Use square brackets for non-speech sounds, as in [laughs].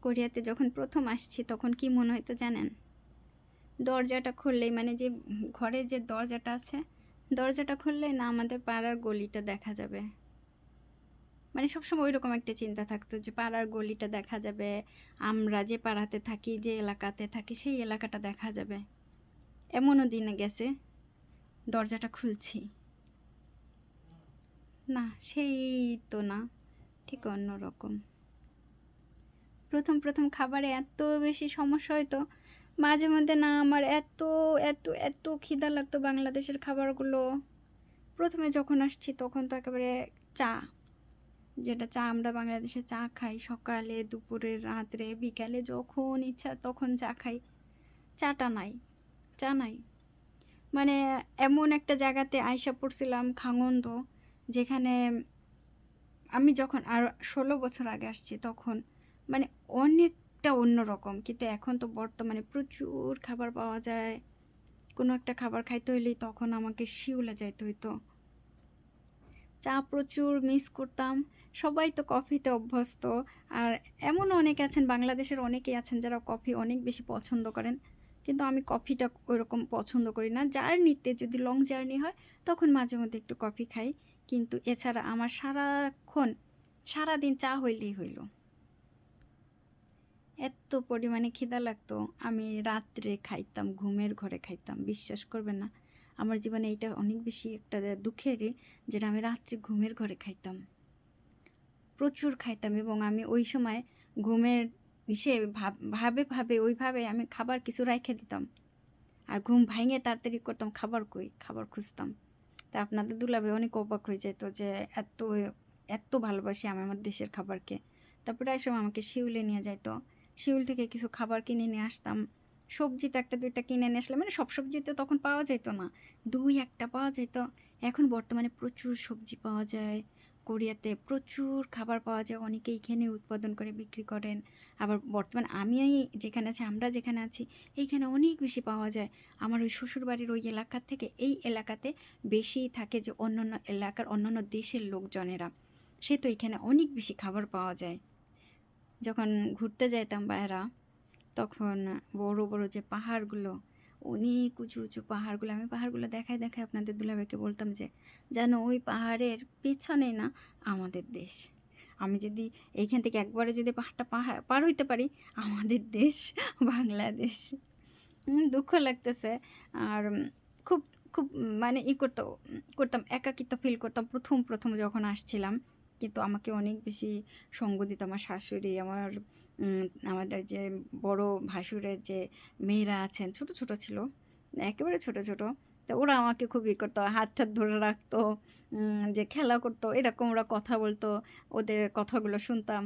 কোরিয়াতে যখন প্রথম আসছি, তখন কি মনে হতো জানেন? দরজাটা খুললেই মানে যে ঘরের যে দরজাটা আছে, দরজাটা খুললে না আমাদের পাড়ার গলিটা দেখা যাবে। মানে সবসময় ওই রকম একটা চিন্তা থাকতো যে পাড়ার গলিটা দেখা যাবে, আমরা যে পাড়াতে থাকি, যে এলাকাতে থাকি, সেই এলাকাটা দেখা যাবে। এমনও দিনে গেছে, দরজাটা খুলছি। না, সেই তো না, ঠিক অন্যরকম। প্রথম প্রথম খাবারে এত বেশি সমস্যা হতো মাঝে মধ্যে না, আমার এত এত এত খিদা লাগতো বাংলাদেশের খাবারগুলো। প্রথমে যখন আসছি তখন তো একেবারে চা, যেটা চা আমরা বাংলাদেশে চা খাই সকালে, দুপুরে, রাত্রে, বিকালে যখন ইচ্ছা তখন চা খাই। চাটা নাই, চা নাই। মানে এমন একটা জায়গাতে আয়সা পড়ছিলাম খাঙন্দ, যেখানে আমি যখন আর ষোলো বছর আগে আসছি তখন মানে অনেকটা অন্য রকম কিন্তু এখন তো বর্তমানে প্রচুর খাবার পাওয়া যায়। কোনো একটা খাবার খাইতে হইলেই তখন আমাকে শিউলে যাইতে হইতো। চা প্রচুর মিস করতাম। সবাই তো কফিতে অভ্যস্ত। আর এমনও অনেকে আছেন, বাংলাদেশের অনেকেই আছেন যারা কফি অনেক বেশি পছন্দ করেন। কিন্তু আমি কফিটা ওইরকম পছন্দ করি না। জার্নিতে যদি লং জার্নি হয়, তখন মাঝে মধ্যে একটু কফি খাই। কিন্তু এছাড়া আমার সারাক্ষণ, সারাদিন চা হইলেই হইল। এত পরিমাণে খিদা লাগতো। আমি রাত্রে খাইতাম, ঘুমের ঘরে খাইতাম, বিশ্বাস করবেন না। আমার জীবনে এইটা অনেক বেশি একটা দুঃখেরই যেটা আমি রাত্রে ঘুমের ঘরে খাইতাম। প্রচুর খাইতাম এবং আমি ওই সময় ঘুমের ইসে ভাব- ভাবে ভাবে, ওইভাবে আমি খাবার কিছু রাইখে দিতাম। আর ঘুম ভাঙে তাড়াতাড়ি করতাম, খাবার কই? খাবার খুঁজতাম। তা আপনাদের দুলাবে অনেক অবাক হয়ে যেত যে এত এত ভালোবাসি আমি আমার দেশের খাবারকে। তারপরে সময় আমাকে শিউলে নিয়ে যাইতো। শিউল থেকে কিছু খাবার কিনে নিয়ে আসতাম। সবজি তো একটা, দুইটা কিনে নিয়ে আসলে মানে সব সবজি তো তখন পাওয়া যেত না। দুই একটা পাওয়া যেত এখন বর্তমানে প্রচুর সবজি পাওয়া যায়। কোরিয়াতে প্রচুর খাবার পাওয়া যায়। অনেকে এখানে উৎপাদন করে, বিক্রি করেন। আবার বর্তমান আমি যেখানে আছি, আমরা যেখানে আছি, এইখানে অনেক বেশি পাওয়া যায়। আমার ওই শ্বশুরবাড়ির ওই এলাকার থেকে এই এলাকাতে বেশি থাকে যে অন্যান্য এলাকার, অন্যান্য দেশের লোকজনেরা। সে তো এখানে অনেক বেশি খাবার পাওয়া যায়। যখন ঘুরতে যাইতাম বাইরা, তখন বড় বড় যে পাহাড়গুলো, অনেক উঁচু উঁচু পাহাড়গুলো, আমি পাহাড়গুলো দেখাই দেখাই আপনাদের দুলাভাইকে বলতাম যে যেন ওই পাহাড়ের পেছনে না আমাদের দেশ। আমি যদি এইখান থেকে একবারে যদি পাহাড়টা পাহাড় পার হইতে পারি, আমাদের দেশ [laughs] বাংলাদেশ। দুঃখ লাগতেছে। আর খুব খুব মানে ই করতো, করতাম, একাকিত্ব ফিল করতাম। প্রথম প্রথম যখন আসছিলাম কিন্তু আমাকে অনেক বেশি সঙ্গ দিত আমার শাশুড়ি, আমার আমাদের যে বড় ভাসুরের যে মেয়েরা আছেন, ছোট ছোট ছিল, একেবারে ছোট ছোট, তো ওরা আমাকে খুব ই করতো, হাত ঠাত ধরে রাখতো যে খেলা করতো, এরকম ওরা কথা বলতো, ওদের কথাগুলো শুনতাম।